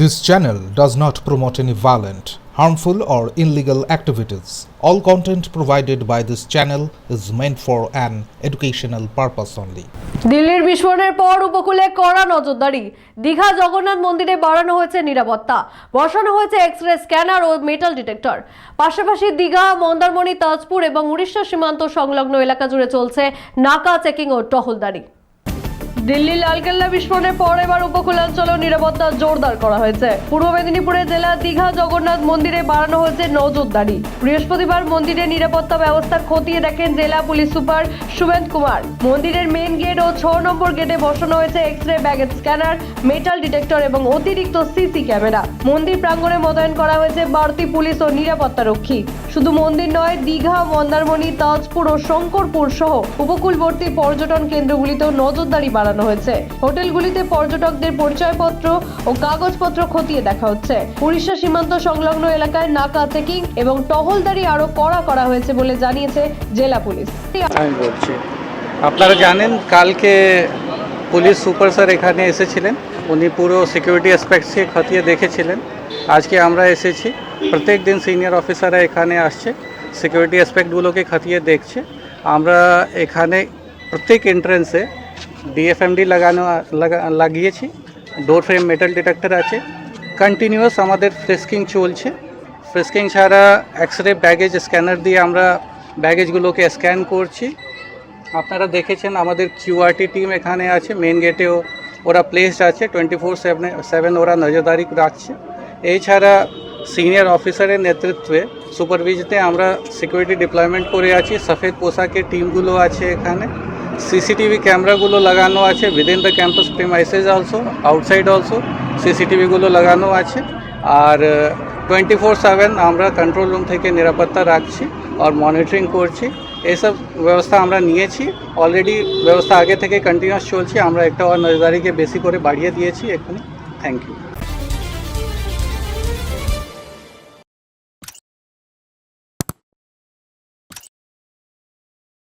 This channel does not promote any violent, harmful, or illegal activities. All content provided by this channel is meant for an educational purpose only. দিল্লির বিস্ফোরণের পর উপকূলে কড়া নজরদারি দীঘা জগন্নাথ মন্দিরে বাড়ানো হয়েছে নিরাপত্তা বসানো হয়েছে এক্স রে স্ক্যানার ও মেটাল ডিটেক্টর পাশাপাশি দীঘা মন্দারমণি তাজপুর এবং উড়িষ্যা সীমান্ত সংলগ্ন এলাকা জুড়ে চলছে নাকা চেকিং ও টহলদারি দিল্লি লালকেল্লা বিস্ফোরণের পর এবার উপকূলাঞ্চলেও নিরাপত্তা জোরদার করা হয়েছে। পূর্ব মেদিনীপুরের জেলা দীঘা জগন্নাথ মন্দিরে বাড়ানো হয়েছে নজরদারি। বৃহস্পতিবার মন্দিরের নিরাপত্তা ব্যবস্থা খতিয়ে দেখেন জেলা পুলিশ সুপার সুমেন্ত কুমার। মন্দিরের মেন গেট ও ছ নম্বর গেটে বসানো হয়েছে X ray baggage scanner metal detector এবং অতিরিক্ত সিসি ক্যামেরা মন্দির প্রাঙ্গণে মোতায়েন করা হয়েছে বাড়তি পুলিশ ও নিরাপত্তা রক্ষী। শুধু মন্দির নয়, দীঘা, মন্দারমণি, তাজপুর ও শঙ্করপুর সহ উপকূলবর্তী পর্যটন কেন্দ্রগুলিতেও নজরদারি বাড়ানো হয়েছে। হোটেলগুলিতে পর্যটকদের পরিচয়পত্র ও কাগজপত্র খতিয়ে দেখা হচ্ছে। উড়িষ্যা সীমান্ত সংলগ্ন এলাকায় নাকা চেকিং এবং টহলদারি আরও কড়া করা হয়েছে বলে জানিয়েছে জেলা পুলিশ। আমি বলছি আপনারা জানেন, কালকে পুলিশ সুপার স্যার এখানে এসেছিলেন। উনি পুরো সিকিউরিটি অ্যাসপেক্টসকে খতিয়ে দেখেছিলেন। আজকে আমরা এসেছি। প্রত্যেক দিন সিনিয়র অফিসাররা এখানে আসছে সিকিউরিটি অ্যাসপেক্টগুলোকে খতিয়ে দেখছে। আমরা এখানে প্রত্যেক এন্ট্রেন্সে ডিএফএমডি লাগানো লাগিয়েছি। ডোর ফ্রেম মেটাল ডিটেক্টর আছে। কন্টিনিউয়াস আমাদের ফ্রেস্কিং চলছে। ফ্রেস্কিং ছাড়া এক্স রে ব্যাগেজ স্ক্যানার দিয়ে আমরা ব্যাগেজগুলোকে স্ক্যান করছি। আপনারা দেখেছেন আমাদের কিউআরটি টিম এখানে আছে মেন গেটেও ওরা প্লেসড আছে টোয়েন্টি ফোর সেভেন ওরা নজরদারি রাখছে। এছাড়া সিনিয়র অফিসারের নেতৃত্বে সুপারভিজতে আমরা সিকিউরিটি ডিপ্লয়মেন্ট করে আছি, সফেদ পোশাকের টিমগুলো আছে এখানে। সিসিটিভি ক্যামেরাগুলো লাগানো আছে within the campus premises also outside also সিসিটিভিগুলো লাগানো আছে। আর টোয়েন্টি ফোর সেভেন আমরা কন্ট্রোল রুম থেকে নিরাপত্তা রাখছি আর মনিটরিং করছি। এইসব ব্যবস্থা আমরা নিয়েছি। অলরেডি ব্যবস্থা আগে থেকে কন্টিনিউস চলছে। আমরা একটা নজরদারিকে বেশি করে বাড়িয়ে দিয়েছি এখানে থ্যাংক ইউ